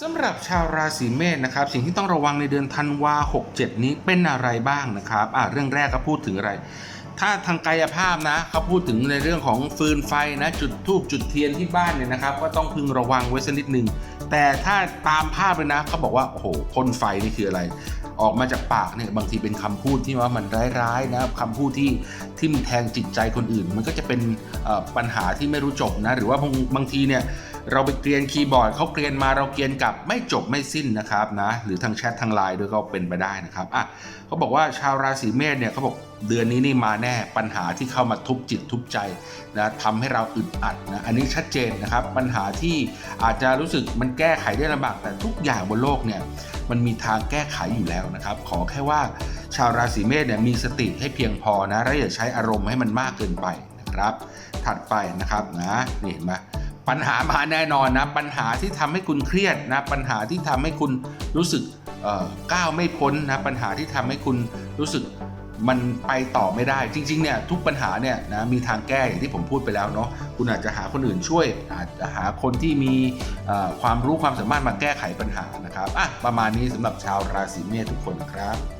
สำหรับชาวราศีเมษนะครับสิ่งที่ต้องระวังในเดือนธันวา67 นี้เป็นอะไรบ้างนะครับอะเรื่องแรกก็พูดถึงอะไร ถ้าทางกายภาพนะเขาพูดถึงในเรื่องของฟืนไฟนะจุดทูบจุดเทียนที่บ้านเนี่ยนะครับ ก็ต้องพึงระวังไว้สักนิดหนึ่งแต่ถ้าตามภาพเลยนะเขาบอกว่าโอ้โหพ่นไฟนี่คืออะไร ออกมาจากปากเนี่ยบางทีเป็นคำพูดที่ว่ามันร้ายๆนะคำพูดที่ทิ่มแทงจิตใจคนอื่น มันก็จะเป็นปัญหาที่ไม่รู้จบนะหรือว่าบางทีเนี่ย เราไปเกรียนคีย์บอร์ดเขาเกรียนมาเราเกรียนกลับไม่จบไม่สิ้นนะครับนะหรือทางแชททางไลน์ด้วยก็เป็นไปได้นะครับอะเขาบอกว่าชาวราศีเมษเนี่ยเขาบอกเดือนนี้นี่มาแน่ปัญหาที่เข้ามาทุบจิตทุบใจนะทำให้เราอึดอัดนะอันนี้ชัดเจนนะครับ ปัญหาที่อาจจะรู้สึกมันแก้ไขได้ลำบากแต่ทุกอย่างบนโลกเนี่ยมันมีทางแก้ไขอยู่แล้วนะครับ ขอแค่ว่าชาวราศีเมษเนี่ยมีสติให้เพียงพอนะและอย่าใช้อารมณ์ให้มันมากเกินไปนะครับ ถัดไปนะครับนะนี่เห็นไหม ปัญหามาแน่นอนนะ ปัญหาที่ทำให้คุณเครียดนะ ปัญหาที่ทำให้คุณรู้สึกก้าวไม่พ้นนะ ปัญหาที่ทำให้คุณรู้สึกมันไปต่อไม่ได้ จริงๆเนี่ยทุกปัญหาเนี่ยนะมีทางแก้อย่างที่ผมพูดไปแล้วเนาะคุณอาจจะหาคนอื่นช่วย อาจจะหาคนที่มีความรู้ความสามารถมาแก้ไขปัญหานะครับอะประมาณนี้สำหรับชาวราศีเมษทุกคนครับ